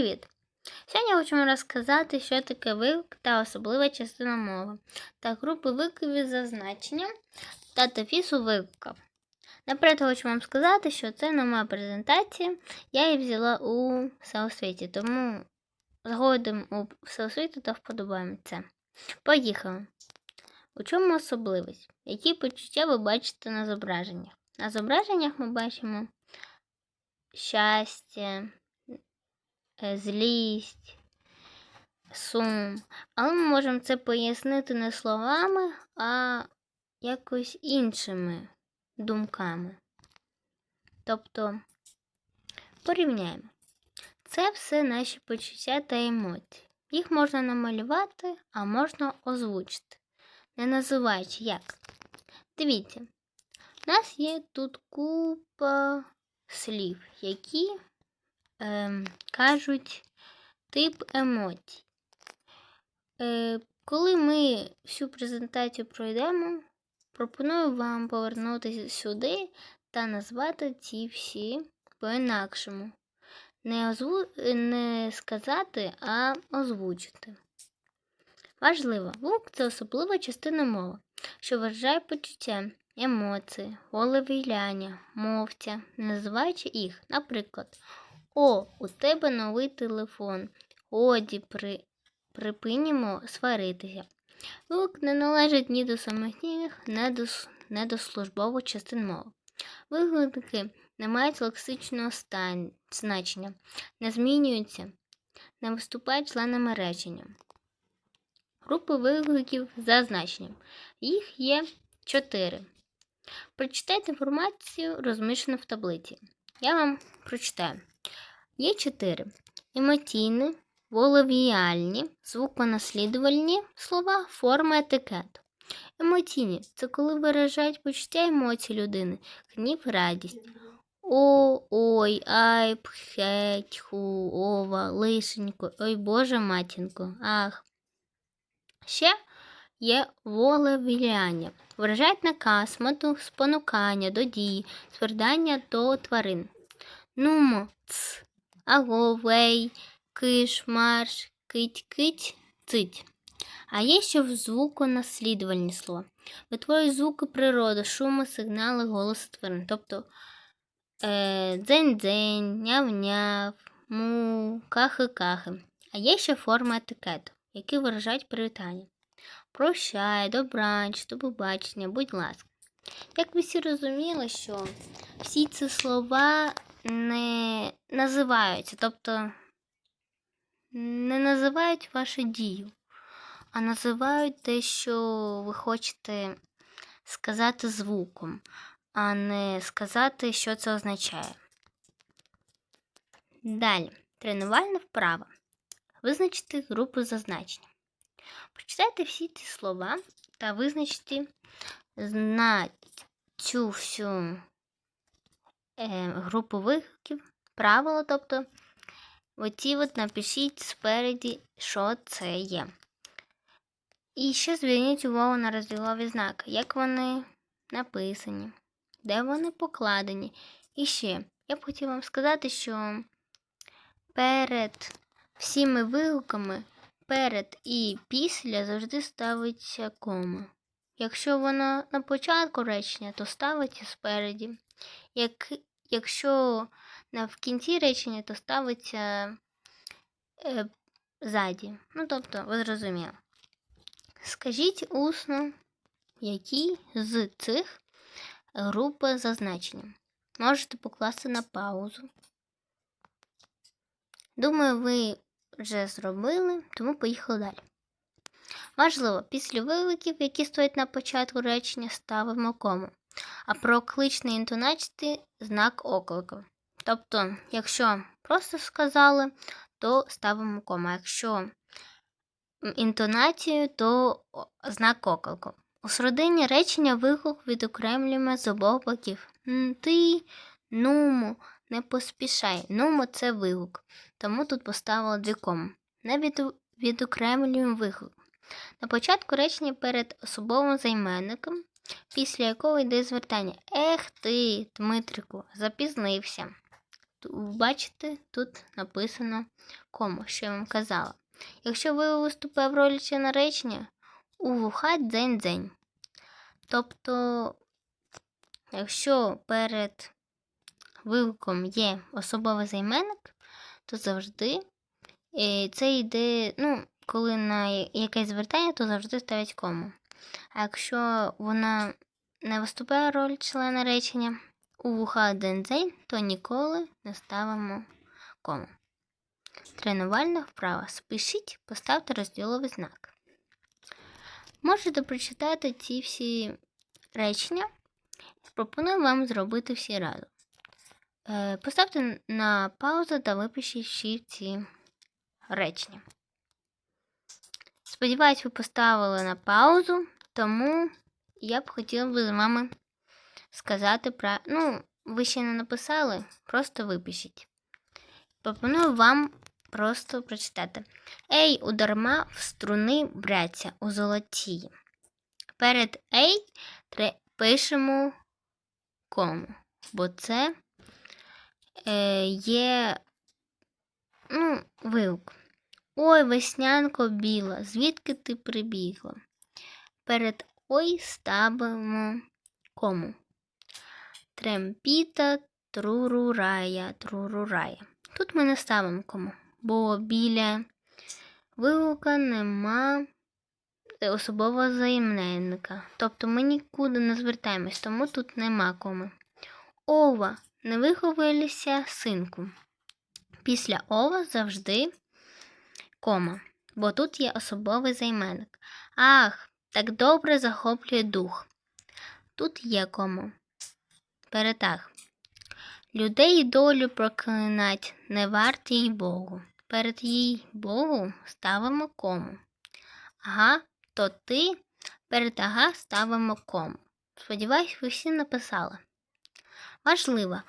Привіт! Сьогодні хочемо розказати, що таке виклик та особлива частина мови та групи викликів за значенням та дефісу виклика. Наперед хочу вам сказати, що це не моя презентація, я її взяла у всеосвіті, тому згодом у всеосвіті та вподобаємо це. Поїхали! У чому особливість? Які почуття ви бачите на зображеннях? На зображеннях ми бачимо щастя, злість, сум. Але ми можемо це пояснити не словами, а якось іншими думками. Тобто порівняємо. Це все наші почуття та емоції. Їх можна намалювати, а можна озвучити, не називаючи як. Дивіться, у нас є тут купа слів, які е, кажуть тип емоцій. Е, коли ми всю презентацію пройдемо, пропоную вам повернутися сюди та назвати ці всі по-інакшому. Не, озву... не сказати, а озвучити. Важливо, звук це особлива частина мови, що виражає почуття, емоції, волевіляння, мовця, називаючи їх, наприклад, О, у тебе новий телефон. Годі при... припинімо сваритися. Звук не належить ні до самостійних, ні до, ні до службових частин мови. Виклики не мають лексичного стан... значення, не змінюються, не виступають членами речення. Групи викликів за значенням. Їх є чотири. Прочитайте інформацію, розміщену в таблиці. Я вам прочитаю. Є чотири: емоційні, воловіальні, звуконаслідувальні слова, форма етикету. Емоційні це коли виражають почуття емоцій людини, гнів, радість. О, ой, ай, пхеть, ху, ова, лишенько, ой Боже матінко, ах. Ще є волевіляння. Виражають наказ, мету спонукання до дії, звертання до тварин. Нумо, ц, аго, вей, киш, марш, кить, кить, цить. А є ще в звуконаслідувальні слова. Витворюють звуки природи, шуми, сигнали, голоси тварин. Тобто е, дзень-дзень, няв-няв, му, кахи-кахи. А є ще форма етикету, які виражають привітання. Прощай, добраніч, до побачення, будь ласка. Як ви всі розуміли, що всі ці слова не називаються, тобто не називають вашу дію, а називають те, що ви хочете сказати звуком, а не сказати, що це означає. Далі, тренувальна вправа. Визначити групу зазначення. Прочитайте всі ці слова та визначте знать цю всю е, групу викликів, правила, тобто оці от напишіть спереді, що це є. І ще зверніть увагу на розділові знаки, як вони написані, де вони покладені. І ще я б хотіла вам сказати, що перед всіми вигуками перед і після завжди ставиться кома. Якщо вона на початку речення, то ставиться спереді. Як, Якщо в кінці речення, то ставиться е, ззаді. Ну, тобто, ви зрозуміли. Скажіть усно, які з цих групи зазначення. Можете покласти на паузу. Думаю, ви вже зробили, тому поїхали далі. Важливо, після викликів, які стоять на початку речення, ставимо кому, а про кличний інтонації знак оклику. Тобто, якщо просто сказали, то ставимо кому. А якщо інтонацію, то знак оклику. У середині речення виклик відокремлюємо з обох боків. Ти, нумо, не поспішай. Нумо це вигук. Тому тут поставила дві коми. Не від... відокремлюємо вигук. На початку речення перед особовим займенником, після якого йде звертання Ех ти, Дмитрику, запізнився. бачите, тут написано кому, що я вам казала. Якщо ви виступає в ролі члена речення, у вуха дзень-дзень. Тобто, якщо перед вигуком є особовий займенник, то завжди е, це йде, ну, коли на якесь звертання, то завжди ставить кому. А якщо вона не виступає роль члена речення, у вуха дзень-дзень, то ніколи не ставимо кому. Тренувальна вправа. Спишіть, поставте розділовий знак. Можете прочитати ці всі речення. Пропоную вам зробити всі разом. Е, Поставте на паузу та випишіть всі ці речення. Сподіваюсь, ви поставили на паузу, тому я б хотіла би з вами сказати про. Ну, ви ще не написали, просто випишіть. Пропоную вам просто прочитати. Ей, ударма в струни бряться у золотії. Перед ей пишемо кому, бо це е, є ну, вигук. Ой, веснянко біла, звідки ти прибігла? Перед ой ставимо кому. Тремпіта трурурая, трурурая. Тут ми не ставимо кому, бо біля вигука нема особового займенника. Тобто ми нікуди не звертаємось, тому тут нема кому. Ова, не виховалися синку. Після ова завжди кома, бо тут є особовий займенник. Ах, так добре захоплює дух. Тут є кома. Перетаг. Людей долю проклинать не варт їй Богу. Перед їй Богу ставимо кому. Ага, то ти перед ага ставимо кому. Сподіваюсь, ви всі написали. Важливо,